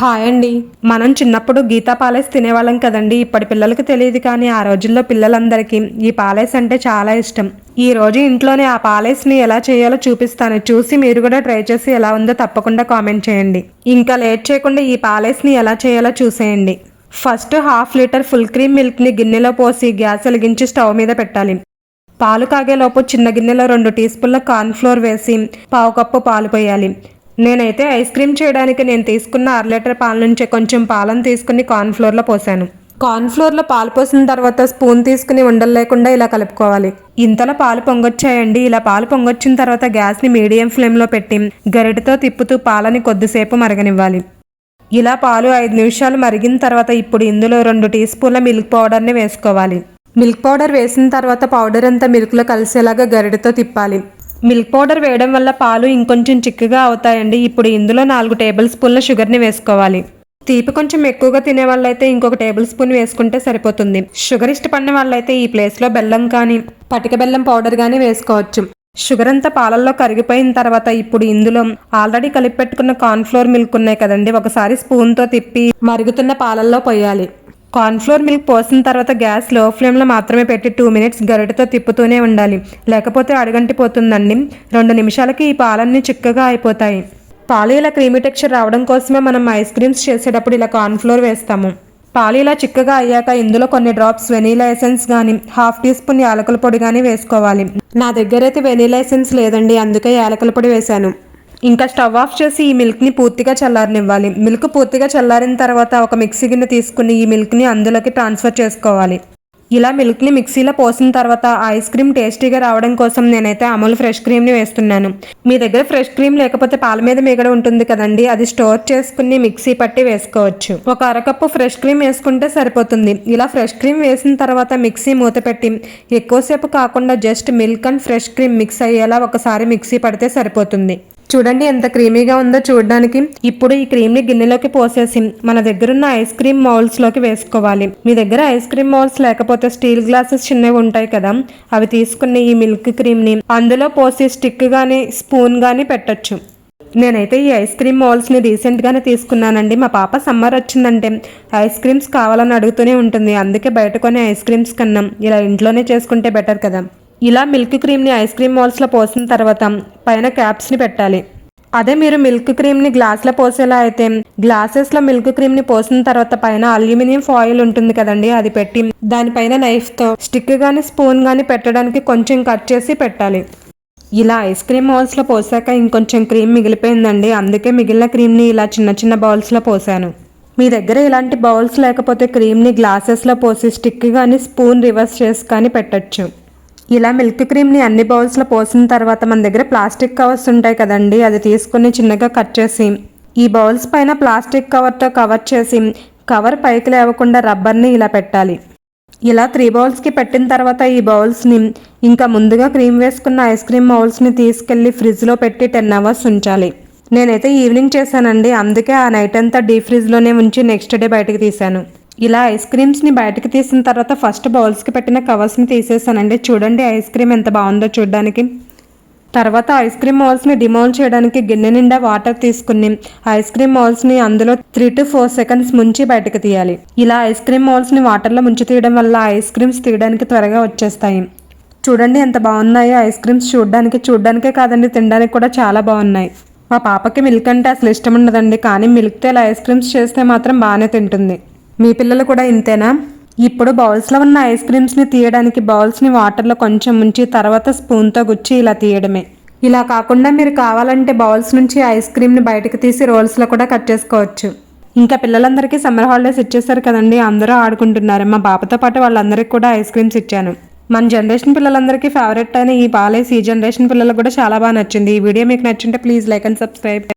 Hi అండి. మనం చిన్నప్పుడు గీతా పాలేస్ తినేవాళ్ళం కదండి. ఇప్పటి పిల్లలకు తెలియదు కానీ ఆ రోజుల్లో పిల్లలందరికీ ఈ పాలేస్ అంటే చాలా ఇష్టం. ఈ రోజు ఇంట్లోనే ఆ పాలేస్ని ఎలా చేయాలో చూపిస్తాను. చూసి మీరు కూడా ట్రై చేసి ఎలా ఉందో తప్పకుండా కామెంట్ చేయండి. ఇంకా లేట్ చేయకుండా ఈ పాలేస్ని ఎలా చేయాలో చూసేయండి. First half litre full cream మిల్క్ని గిన్నెలో పోసి గ్యాస్ వెలిగించి స్టవ్ మీద పెట్టాలి. పాలు కాగేలోపు చిన్న గిన్నెలో రెండు టీ స్పూన్ల కార్న్ఫ్లోర్ వేసి పావు కప్పు పాలు పోయాలి. నేనైతే ఐస్ క్రీమ్ చేయడానికి నేను తీసుకున్న అర లీటర్ పాల నుంచి కొంచెం పాలను తీసుకుని కార్న్ఫ్లోర్లో పోసాను. కార్న్ఫ్లోర్లో పాలు పోసిన తర్వాత స్పూన్ తీసుకుని ఉండలు లేకుండా ఇలా కలుపుకోవాలి. ఇంతలో పాలు పొంగొచ్చాయండి. ఇలా పాలు పొంగొచ్చిన తర్వాత గ్యాస్ని మీడియం ఫ్లేమ్లో పెట్టి గరిటతో తిప్పుతూ పాలని కొద్దిసేపు మరగనివ్వాలి. ఇలా పాలు ఐదు నిమిషాలు మరిగిన తర్వాత ఇప్పుడు ఇందులో రెండు టీ స్పూన్ల మిల్క్ పౌడర్ని వేసుకోవాలి. మిల్క్ పౌడర్ వేసిన తర్వాత పౌడర్ అంతా మిల్క్లో కలిసేలాగా గరిటతో తిప్పాలి. మిల్క్ పౌడర్ వేయడం వల్ల పాలు ఇంకొంచెం చిక్కగా అవుతాయండి. ఇప్పుడు ఇందులో నాలుగు టేబుల్ స్పూన్ల షుగర్ని వేసుకోవాలి. తీపి కొంచెం ఎక్కువగా తినే వాళ్ళైతే ఇంకొక టేబుల్ స్పూన్ వేసుకుంటే సరిపోతుంది. షుగర్ ఇష్టపడిన వాళ్ళైతే ఈ ప్లేస్లో బెల్లం కానీ పటిక బెల్లం పౌడర్ కానీ వేసుకోవచ్చు. షుగర్ అంతా పాలల్లో కరిగిపోయిన తర్వాత ఇప్పుడు ఇందులో ఆల్రెడీ కలిపి పెట్టుకున్న కార్న్ఫ్లోర్ మిల్క్ ఉన్నాయి కదండి. ఒకసారి స్పూన్తో తిప్పి మరుగుతున్న పాలల్లో పోయాలి. కార్న్ఫ్లోర్ మిల్క్ పోసిన తర్వాత గ్యాస్లో ఫ్లేమ్లో మాత్రమే పెట్టి టూ మినిట్స్ గరిటతో తిప్పుతూనే ఉండాలి. లేకపోతే అడగంటిపోతుందండి. రెండు నిమిషాలకి ఈ పాలన్నీ చిక్కగా అయిపోతాయి. పాలు ఇలా క్రీమీ టెక్స్చర్ రావడం కోసమే మనం ఐస్ క్రీమ్స్ చేసేటప్పుడు ఇలా కార్న్ఫ్లోర్ వేస్తాము. పాలు ఇలా చిక్కగా అయ్యాక ఇందులో కొన్ని డ్రాప్స్ వెనీలా ఎసెన్స్ కానీ హాఫ్ టీ స్పూన్ యాలకుల పొడి కానీ వేసుకోవాలి. నా దగ్గర అయితే వెనీలా ఎసెన్స్ లేదండి. అందుకే యాలకుల పొడి వేశాను. ఇంకా స్టవ్ ఆఫ్ చేసి ఈ మిల్క్ని పూర్తిగా చల్లారనివ్వాలి. మిల్క్ పూర్తిగా చల్లారిన తర్వాత ఒక మిక్సీ గిన్నె తీసుకుని ఈ మిల్క్ని అందులోకి ట్రాన్స్ఫర్ చేసుకోవాలి. ఇలా మిల్క్ని మిక్సీలో పోసిన తర్వాత ఐస్ క్రీమ్ టేస్టీగా రావడం కోసం నేనైతే అమూల్ ఫ్రెష్ క్రీమ్ని వేస్తున్నాను. మీ దగ్గర ఫ్రెష్ క్రీమ్ లేకపోతే పాల మీద మిగడ ఉంటుంది కదండి అది స్టోర్ చేసుకుని మిక్సీ పట్టి వేసుకోవచ్చు. ఒక అరకప్పు ఫ్రెష్ క్రీమ్ వేసుకుంటే సరిపోతుంది. ఇలా ఫ్రెష్ క్రీమ్ వేసిన తర్వాత మిక్సీ మూత పెట్టి ఎక్కువసేపు కాకుండా just milk and fresh cream mix అయ్యేలా ఒకసారి మిక్సీ పడితే సరిపోతుంది. చూడండి ఎంత క్రీమీగా ఉందో చూడడానికి. ఇప్పుడు ఈ క్రీమ్ని గిన్నెలోకి పోసేసి మన దగ్గర ఉన్న ఐస్ క్రీమ్ మౌల్స్లోకి వేసుకోవాలి. మీ దగ్గర ఐస్ క్రీమ్ మౌల్స్ లేకపోతే స్టీల్ గ్లాసెస్ చిన్నవి ఉంటాయి కదా అవి తీసుకుని ఈ మిల్క్ క్రీమ్ని అందులో పోసి స్టిక్ కానీ స్పూన్ కానీ పెట్టొచ్చు. నేనైతే ఈ ఐస్ క్రీమ్ మౌల్స్ని రీసెంట్గానే తీసుకున్నానండి. మా పాప సమ్మర్ వచ్చిందంటే ఐస్ క్రీమ్స్ కావాలని అడుగుతూనే ఉంటుంది. అందుకే బయట కొన్ని ఐస్ క్రీమ్స్ కన్నా ఇలా ఇంట్లోనే చేసుకుంటే బెటర్ కదా. ఇలా మిల్క్ క్రీమ్ని ఐస్ క్రీమ్ మాల్స్లో పోసిన తర్వాత పైన క్యాప్స్ని పెట్టాలి. అదే మీరు మిల్క్ క్రీమ్ని గ్లాస్లో పోసేలా అయితే గ్లాసెస్లో మిల్క్ క్రీమ్ని పోసిన తర్వాత పైన అల్యూమినియం ఫాయిల్ ఉంటుంది కదండి అది పెట్టి దానిపైన నైఫ్తో స్టిక్ కానీ స్పూన్ కానీ పెట్టడానికి కొంచెం కట్ చేసి పెట్టాలి. ఇలా ఐస్ క్రీమ్ బౌల్స్లో పోసాక ఇంకొంచెం క్రీమ్ మిగిలిపోయిందండి అందుకే మిగిలిన క్రీమ్ని ఇలా చిన్న చిన్న బౌల్స్లో పోసాను. మీ దగ్గర ఇలాంటి బౌల్స్ లేకపోతే క్రీమ్ని గ్లాసెస్లో పోసి స్టిక్ కానీ స్పూన్ రివర్స్ చేసి కానీ పెట్టచ్చు. ఇలా మిల్క్ క్రీమ్ని అన్ని బౌల్స్లో పోసిన తర్వాత మన దగ్గర ప్లాస్టిక్ కవర్స్ ఉంటాయి కదండి అది తీసుకుని చిన్నగా కట్ చేసి ఈ బౌల్స్ పైన ప్లాస్టిక్ కవర్తో కవర్ చేసి కవర్ పైకి లేవకుండా రబ్బర్ని ఇలా పెట్టాలి. ఇలా త్రీ బౌల్స్కి పెట్టిన తర్వాత ఈ బౌల్స్ని ఇంకా ముందుగా క్రీమ్ వేసుకున్న ఐస్ క్రీమ్ బౌల్స్ని తీసుకెళ్ళి ఫ్రిడ్జ్లో పెట్టి టెన్ అవర్స్ ఉంచాలి. నేనైతే ఈవినింగ్ చేశానండి అందుకే ఆ నైట్ అంతా డీప్ ఫ్రిడ్జ్లోనే ఉంచి నెక్స్ట్ డే బయటకు తీశాను. ఇలా ఐస్ క్రీమ్స్ని బయటకు తీసిన తర్వాత ఫస్ట్ బౌల్స్కి పెట్టిన కవర్స్ని తీసేసానండి. చూడండి ఐస్ క్రీమ్ ఎంత బాగుందో చూడడానికి. తర్వాత ఐస్ క్రీమ్ మౌల్స్ని డిమోల్ చేయడానికి గిన్నె నిండా వాటర్ తీసుకుని ఐస్ క్రీమ్ మౌల్స్ని అందులో త్రీ టు ఫోర్ సెకండ్స్ ముంచి బయటకు తీయాలి. ఇలా ఐస్ క్రీమ్ మౌల్స్ని వాటర్లో ముంచి తీయడం వల్ల ఐస్ క్రీమ్స్ తీయడానికి త్వరగా వచ్చేస్తాయి. చూడండి ఎంత బాగున్నాయో ఐస్ క్రీమ్స్ చూడడానికి. చూడడానికే కాదండి తినడానికి కూడా చాలా బాగున్నాయి. మా పాపకి మిల్క్ అంటే అసలు ఇష్టం ఉండదండి కానీ మిల్క్తో ఇలా ఐస్ క్రీమ్స్ చేస్తే మాత్రం బాగానే తింటుంది. మీ పిల్లలు కూడా ఇంతేనా? ఇప్పుడు బౌల్స్లో ఉన్న ఐస్ క్రీమ్స్ని తీయడానికి బౌల్స్ని వాటర్లో కొంచెం ఉంచి తర్వాత స్పూన్తో గుచ్చి ఇలా తీయడమే. ఇలా కాకుండా మీరు కావాలంటే బౌల్స్ నుంచి ఐస్ క్రీమ్ని బయటకు తీసి రోల్స్లో కూడా కట్ చేసుకోవచ్చు. ఇంకా పిల్లలందరికీ సమ్మర్ హాలిడేస్ ఇచ్చేసారు కదండి అందరూ ఆడుకుంటున్నారు. మా బాబుతో పాటు వాళ్ళందరికీ కూడా ఐస్ క్రీమ్స్ ఇచ్చాను. మన జనరేషన్ పిల్లలందరికీ ఫేవరెట్ అయిన ఈ పాలేస్ ఈ జనరేషన్ పిల్లలకు కూడా చాలా బాగా నచ్చింది. ఈ వీడియో మీకు నచ్చింటే ప్లీజ్ లైక్ అండ్ సబ్స్క్రైబ్